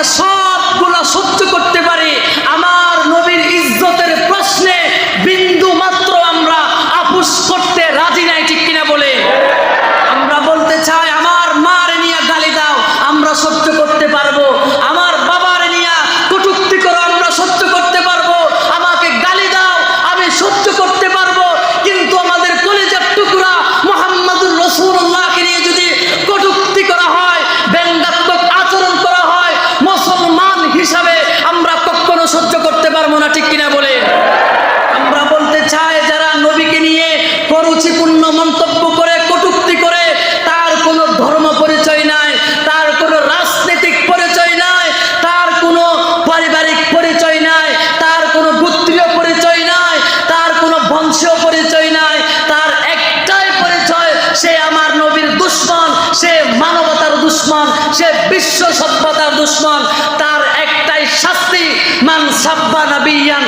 আমরা সবগুলা সহ্য করতে পারি। আমার নবীর ইজ্জতের প্রশ্নে বিন্দু মাত্র আমরা আপুস করতে রাজি নাই, ঠিক কিনা বলে? আমরা বলতে চাই, আমার মার নিয়ে গালি দাও, আমরা সহ্য করতে পারব আমার বাবার নিয়ে কটুক্তি করো আমরা সহ্য করতে পারব আমাকে গালি দাও আমি সহ্য করতে পারব কিন্তু আমাদের কলেজের টুকরা মোহাম্মদুর রসুল্লাহকে নিয়ে যদি কটুক্তি করা হয় ব্যঙ্গাত্মক আচরণ করা হয় মুসলমান হিসাবে আমরা কখনো সহ্য করতে পারব না ঠিক কিনা বলে আমরা বলতে চাই যারা নবীকে নিয়ে করুচিপূর্ণ মন্তব্য করে কটুক্তি করে তার কোনো ধর্ম পরিচয় নাই তার কোনো রাজনৈতিক পরিচয় নাই তার কোনো পারিবারিক পরিচয় নাই তার কোনো গোত্রীয় পরিচয় নাই তার কোনো বংশীয় পরিচয় নাই তার একটাই পরিচয় সে নবীর দুশ্মন, সে মানবতার দুশ্মন, সে বিশ্ব সভ্যতার দুশ্মন, তার একটাই শাস্তি, মান সাব্বা নাবিয়ান